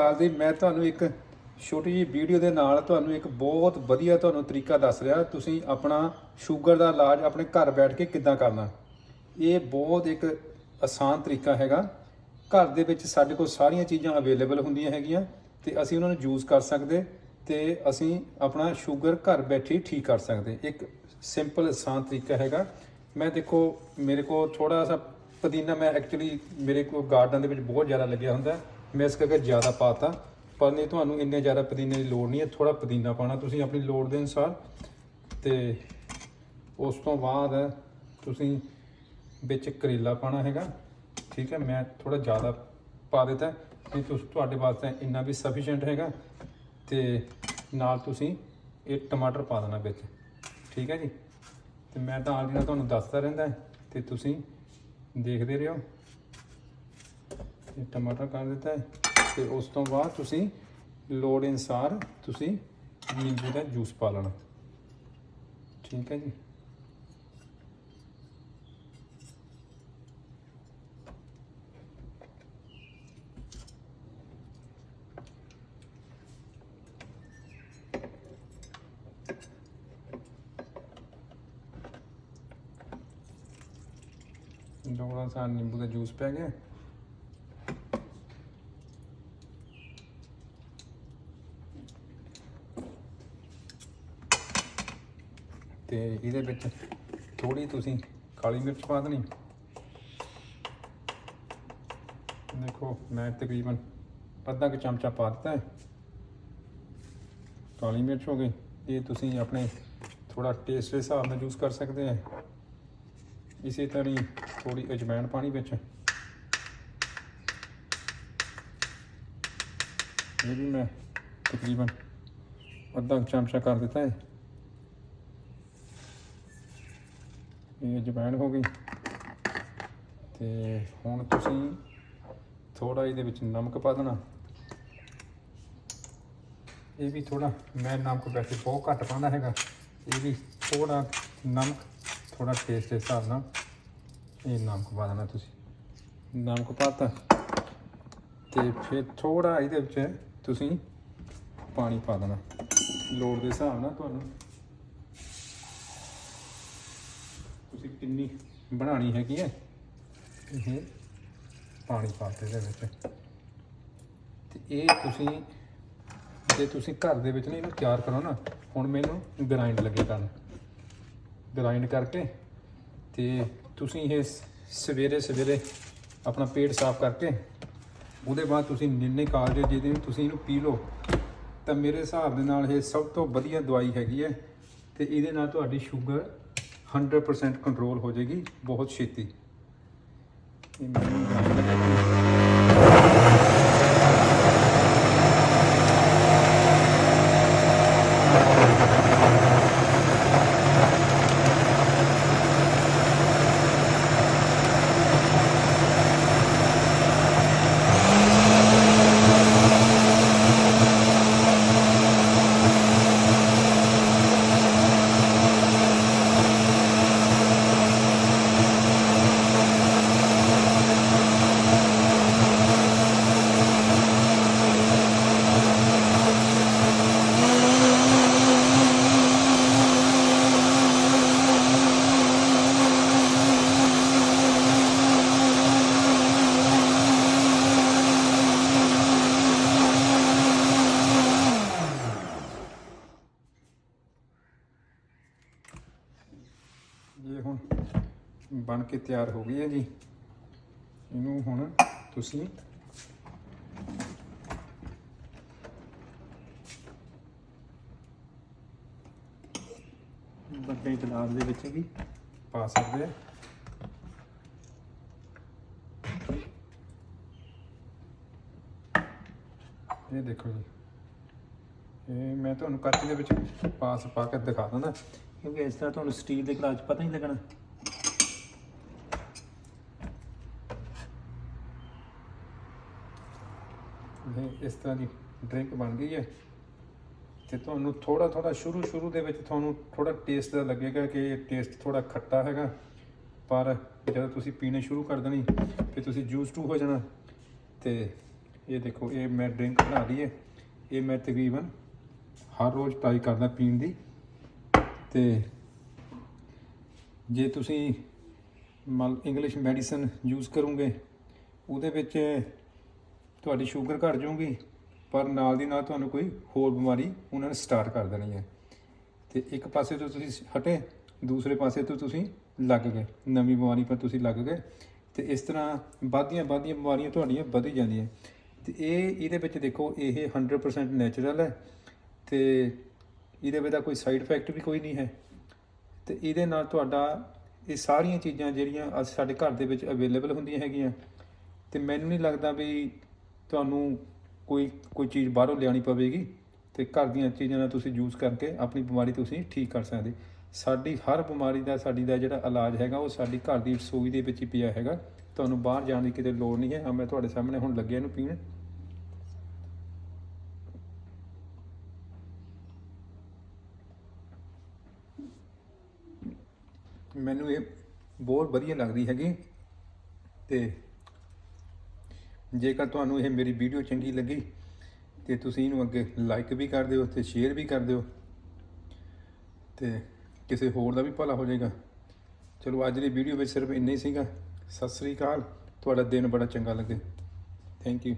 ਸਾਲ ਦੀ, ਮੈਂ ਤੁਹਾਨੂੰ ਇੱਕ ਛੋਟੀ ਜਿਹੀ ਵੀਡੀਓ ਦੇ ਨਾਲ ਤੁਹਾਨੂੰ ਇੱਕ ਬਹੁਤ ਵਧੀਆ ਤੁਹਾਨੂੰ ਤਰੀਕਾ ਦੱਸ ਰਿਹਾ, ਤੁਸੀਂ ਆਪਣਾ ਸ਼ੂਗਰ ਦਾ ਇਲਾਜ ਆਪਣੇ ਘਰ ਬੈਠ ਕੇ ਕਿੱਦਾਂ ਕਰਨਾ। ਇਹ ਬਹੁਤ ਇੱਕ ਆਸਾਨ ਤਰੀਕਾ ਹੈਗਾ। ਘਰ ਦੇ ਵਿੱਚ ਸਾਡੇ ਕੋਲ ਸਾਰੀਆਂ ਚੀਜ਼ਾਂ ਅਵੇਲੇਬਲ ਹੁੰਦੀਆਂ ਹੈਗੀਆਂ ਤੇ ਅਸੀਂ ਉਹਨਾਂ ਨੂੰ ਯੂਜ਼ ਕਰ ਸਕਦੇ ਤੇ ਅਸੀਂ ਆਪਣਾ ਸ਼ੂਗਰ ਘਰ ਬੈਠੇ ਠੀਕ ਕਰ ਸਕਦੇ। ਇੱਕ ਸਿੰਪਲ, ਆਸਾਨ ਤਰੀਕਾ ਹੈਗਾ। ਮੈਂ ਦੇਖੋ, ਮੇਰੇ ਕੋਲ ਥੋੜਾ ਸਾ ਪੁਦੀਨਾ ਮੈਂ ਐਕਚੁਅਲੀ ਮੇਰੇ ਕੋਲ ਗਾਰਡਨ ਦੇ ਵਿੱਚ ਬਹੁਤ ਜ਼ਿਆਦਾ ਲੱਗਿਆ ਹੁੰਦਾ। ਮੈਂ ਇਸ ਕਰਕੇ ਜ਼ਿਆਦਾ ਪਾਤਾ, ਪਰ ਨਹੀਂ ਤੁਹਾਨੂੰ ਇੰਨੇ ਜ਼ਿਆਦਾ ਪੁਦੀਨੇ ਦੀ ਲੋੜ ਨਹੀਂ ਹੈ ਥੋੜਾ ਪੁਦੀਨਾ ਪਾਣਾ ਤੁਸੀਂ ਆਪਣੀ ਲੋੜ ਦੇ ਅਨੁਸਾਰ। ਤੇ ਉਸ ਤੋਂ ਬਾਅਦ ਤੁਸੀਂ ਵਿੱਚ ਕਰੇਲਾ ਪਾਣਾ ਹੈਗਾ, ਠੀਕ ਹੈ, ਮੈਂ ਥੋੜਾ ਜ਼ਿਆਦਾ ਪਾ ਦਿੱਤਾ, ਨਹੀਂ ਤੁਸੀਂ, ਤੁਹਾਡੇ ਵਾਸਤੇ ਇੰਨਾ ਵੀ ਸਫੀਸ਼ੀਐਂਟ ਹੈਗਾ। ਤੇ ਨਾਲ ਤੁਸੀਂ ਇਹ ਟਮਾਟਰ ਪਾ ਦੇਣਾ ਵਿੱਚ, ਠੀਕ ਹੈ ਜੀ। ਤੇ ਮੈਂ ਤਾਂ ਆਲਰੇਡੀ ਨਾਲ ਤੁਹਾਨੂੰ ਦੱਸਦਾ ਰਹਿੰਦਾ, ਤੇ ਤੁਸੀਂ ਦੇਖਦੇ ਰਹੋ। ਤੇ ਟਮਾਟਰ ਕਰ ਦਿੱਤਾ ਹੈ ਤੇ ਉਸ ਤੋਂ ਬਾਅਦ ਤੁਸੀਂ ਲੋੜ ਅਨਸਾਰ ਤੁਸੀਂ ਨਿੰਬੂ ਦਾ ਜੂਸ ਪਾ ਲੈਣਾ। ਠੀਕ ਹੈ ਜੀ। ਥੋੜਾ ਸਾ ਨਿੰਬੂ ਦਾ ਜੂਸ ਪੈ ਗਿਆ। ਤੇ ਇਹਦੇ ਵਿੱਚ ਥੋੜੀ ਤੁਸੀਂ ਕਾਲੀ ਮਿਰਚ ਪਾ ਦੇਣੀ। ਦੇਖੋ, ਮੈਂ ਤਕਰੀਬਨ ਅੱਧਾ ਕੁ ਚਮਚਾ ਪਾ ਦਿੱਤਾ ਹੈ। ਕਾਲੀ ਮਿਰਚ ਹੋ ਗਈ। ਇਹ ਤੁਸੀਂ ਆਪਣੇ ਥੋੜਾ ਟੇਸਟ ਦੇ ਹਿਸਾਬ ਨਾਲ ਯੂਜ਼ ਕਰ ਸਕਦੇ ਆ। ਇਸੇ ਤਰ੍ਹਾਂ ਹੀ ਥੋੜੀ ਅਜਵਾਇਣ ਪਾਣੀ ਵਿੱਚ। ਇਹ ਵੀ ਮੈਂ ਤਕਰੀਬਨ ਅੱਧਾ ਕੁ ਚਮਚਾ ਕਰ ਦਿੱਤਾ ਹੈ। ਇਹ ਅਜਵਾਇਣ ਹੋ ਗਈ। ਤੇ ਹੁਣ ਤੁਸੀਂ ਥੋੜਾ ਇਹਦੇ ਵਿੱਚ ਨਮਕ ਪਾ ਦੇਣਾ। ਇਹ ਵੀ ਥੋੜਾ ਮੈਂ ਨਮਕ ਵੈਸੇ ਬਹੁਤ ਘੱਟ ਪਾਉਂਦਾ ਹੈਗਾ। ਇਹ ਵੀ ਥੋੜਾ ਨਮਕ ਥੋੜਾ ਟੇਸਟ ਦੇ ਹਿਸਾਬ ਨਾਲ ਇਹ ਨਮਕ ਪਾ ਦੇਣਾ ਤੁਸੀਂ। ਨਮਕ ਪਾਤਾ। ਤੇ ਫਿਰ ਥੋੜਾ ਇਹਦੇ ਵਿੱਚ ਤੁਸੀਂ ਪਾਣੀ ਪਾ ਦੇਣਾ। ਲੋੜ ਦੇ ਹਿਸਾਬ ਨਾਲ ਤੁਹਾਨੂੰ ਤੁਸੀਂ ਕਿੰਨੀ ਬਣਾਣੀ ਹੈਗੀ ਹੈ? ਇਹ ਪਾਣੀ ਪਾ ਦੇ ਵਿੱਚ। ਤੇ ਇਹ ਤੁਸੀਂ ਜੇ ਤੁਸੀਂ ਘਰ ਦੇ ਵਿੱਚ ਨਹੀਂ ਇਹਨੂੰ ਤਿਆਰ ਕਰੋ ਨਾ। ਹੁਣ ਮੈਨੂੰ ਗ੍ਰਾਈਂਡ ਲੱਗੇ ਕਰਨ। ਗ੍ਰਾਈਂਡ ਕਰਕੇ ਤੇ ਤੁਸੀਂ ਇਹ ਸਵੇਰੇ ਸਵੇਰੇ ਆਪਣਾ ਪੇਟ ਸਾਫ਼ ਕਰਕੇ ਉਹਦੇ ਬਾਅਦ ਤੁਸੀਂ ਨਿੰਨੇ ਕਾਲਜੇ ਜਿਹਦੇ ਨੂੰ ਤੁਸੀਂ ਇਹਨੂੰ ਪੀ ਲਓ ਤਾਂ ਮੇਰੇ ਹਿਸਾਬ ਦੇ ਨਾਲ ਇਹ ਸਭ ਤੋਂ ਵਧੀਆ ਦਵਾਈ ਹੈਗੀ ਹੈ। ਤੇ ਇਹਦੇ ਨਾਲ ਤੁਹਾਡੀ ਸ਼ੂਗਰ 100% ਕੰਟਰੋਲ ਹੋ ਜਾਏਗੀ ਬਹੁਤ ਛੇਤੀ। ਇਹ ਮੈਨੂੰ grind ਕਰਕੇ ਇਹ ਹੁਣ ਬਣ ਕੇ ਤਿਆਰ ਹੋ ਗਈ ਹੈ ਜੀ, ਇਹਨੂੰ ਹੁਣ ਤੁਸੀਂ ਵੱਡੇ ਗਲਾਸ ਦੇ ਵਿੱਚ ਵੀ ਪਾ ਸਕਦੇ ਆ। ਇਹ ਦੇਖੋ ਜੀ, ਇਹ ਮੈਂ ਤੁਹਾਨੂੰ ਕੱਚ ਦੇ ਵਿੱਚ ਪਾਸ ਪਾ ਕੇ ਦਿਖਾ ਦਿੰਦਾ। ਕਿਉਂਕਿ ਇਸ ਤਰ੍ਹਾਂ ਤੁਹਾਨੂੰ ਸਟੀਲ ਦੇ ਗਲਾਸ 'ਚ ਪਤਾ ਨਹੀਂ ਲੱਗਣਾ। ਇਸ ਤਰ੍ਹਾਂ ਦੀ ਡਰਿੰਕ ਬਣ ਗਈ ਹੈ ਤੇ ਤੁਹਾਨੂੰ ਥੋੜਾ ਥੋੜਾ ਸ਼ੁਰੂ ਸ਼ੁਰੂ ਦੇ ਵਿੱਚ ਤੁਹਾਨੂੰ ਥੋੜਾ ਟੇਸਟ ਦਾ ਲੱਗੇਗਾ ਕਿ ਇਹ ਟੇਸਟ ਥੋੜਾ ਖੱਟਾ ਹੈਗਾ। ਪਰ ਜਦੋਂ ਤੁਸੀਂ ਪੀਣੇ ਸ਼ੁਰੂ ਕਰ ਦੇਣੀ ਫਿਰ ਤੁਸੀਂ ਜੂਸ ਟੂ ਹੋ ਜਾਣਾ। ਤੇ ਇਹ ਦੇਖੋ, ਇਹ ਮੈਂ ਡਰਿੰਕ ਬਣਾ ਲਈ ਹੈ। ਇਹ ਮੈਂ ਤਕਰੀਬਨ ਹਰ ਰੋਜ਼ ਟਰਾਈ ਕਰਦਾ ਪੀਣ ਦੀ। ਤੇ ਜੇ ਤੁਸੀਂ ਮਲ ਇੰਗਲਿਸ਼ ਮੈਡੀਸਨ ਯੂਜ਼ ਕਰੋਗੇ, ਉਹਦੇ ਵਿੱਚ ਤੁਹਾਡੀ ਸ਼ੂਗਰ ਘਟ ਜਾਊਗੀ, ਪਰ ਨਾਲ ਦੀ ਨਾਲ ਤੁਹਾਨੂੰ ਕੋਈ ਹੋਰ ਬਿਮਾਰੀ ਉਹਨਾਂ ਨੇ ਸਟਾਰਟ ਕਰ ਦੇਣੀ ਹੈ। ਤੇ ਇੱਕ ਪਾਸੇ ਤੋਂ ਤੁਸੀਂ ਹਟੇ, ਦੂਸਰੇ ਪਾਸੇ ਤੋਂ ਤੁਸੀਂ ਲੱਗ ਗਏ। ਨਵੀਂ ਬਿਮਾਰੀ ਪਰ ਤੁਸੀਂ ਲੱਗ ਗਏ। ਤੇ ਇਸ ਤਰ੍ਹਾਂ ਵੱਧਦੀਆਂ ਵੱਧਦੀਆਂ ਬਿਮਾਰੀਆਂ ਤੁਹਾਡੀਆਂ ਵਧੀ ਜਾਂਦੀਆਂ। ਤੇ ਇਹ, ਇਹਦੇ ਵਿੱਚ ਦੇਖੋ, ਇਹ 100% ਨੈਚੁਰਲ ਹੈ। ਤੇ ਇਹਦੇ ਵਿੱਚ ਤਾਂ ਕੋਈ ਸਾਈਡ ਇਫੈਕਟ ਵੀ ਕੋਈ ਨਹੀਂ ਹੈ। ਤੇ ਇਹਦੇ ਨਾਲ ਤੁਹਾਡਾ ਇਹ ਸਾਰੀਆਂ ਚੀਜ਼ਾਂ ਜਿਹੜੀਆਂ ਅੱਜ ਸਾਡੇ ਘਰ ਦੇ ਵਿੱਚ ਅਵੇਲੇਬਲ ਹੁੰਦੀਆਂ ਹੈਗੀਆਂ, ਤੇ ਮੈਨੂੰ ਨਹੀਂ ਲੱਗਦਾ ਵੀ ਤੁਹਾਨੂੰ ਕੋਈ ਕੋਈ ਚੀਜ਼ ਬਾਹਰੋਂ ਲਿਆਣੀ ਪਵੇਗੀ, ਤੇ ਘਰ ਦੀਆਂ ਚੀਜ਼ਾਂ ਨਾਲ ਤੁਸੀਂ ਯੂਜ਼ ਕਰਕੇ ਆਪਣੀ ਬਿਮਾਰੀ ਤੁਸੀਂ ਠੀਕ ਕਰ ਸਕਦੇ। ਸਾਡੀ ਹਰ ਬਿਮਾਰੀ ਦਾ, ਸਾਡੀ ਦਾ ਜਿਹੜਾ ਇਲਾਜ ਹੈਗਾ, ਉਹ ਸਾਡੀ ਘਰ ਦੀ ਰਸੋਈ ਦੇ ਵਿੱਚ ਹੀ ਪਿਆ ਹੈਗਾ। ਤੁਹਾਨੂੰ ਬਾਹਰ ਜਾਣ ਦੀ ਕਿਤੇ ਲੋੜ ਨਹੀਂ ਹੈ। ਆ ਮੈਂ ਤੁਹਾਡੇ ਸਾਹਮਣੇ ਹੁਣ ਲੱਗਿਆ ਇਹਨੂੰ ਪੀਣ। ਮੈਨੂੰ ਇਹ ਬਹੁਤ ਵਧੀਆ ਲੱਗਦੀ ਹੈਗੀ ਤੇ ਜੇਕਰ ਤੁਹਾਨੂੰ ਇਹ ਮੇਰੀ ਵੀਡੀਓ ਚੰਗੀ ਲੱਗੀ ਤੇ ਤੁਸੀਂ ਇਹਨੂੰ ਅੱਗੇ ਲਾਈਕ ਵੀ ਕਰ ਦਿਓ ਤੇ ਸ਼ੇਅਰ ਵੀ ਕਰ ਦਿਓ ਤੇ ਕਿਸੇ ਹੋਰ ਦਾ ਵੀ ਭਲਾ ਹੋ ਜਾਏਗਾ। ਚਲੋ ਅੱਜ ਦੀ ਵੀਡੀਓ ਵਿੱਚ ਸਿਰਫ ਇੰਨਾ ਹੀ ਸੀਗਾ। ਸਤਿ ਸ੍ਰੀ ਅਕਾਲ। ਤੁਹਾਡਾ ਦਿਨ ਬੜਾ ਚੰਗਾ ਲੱਗੇ। Thank you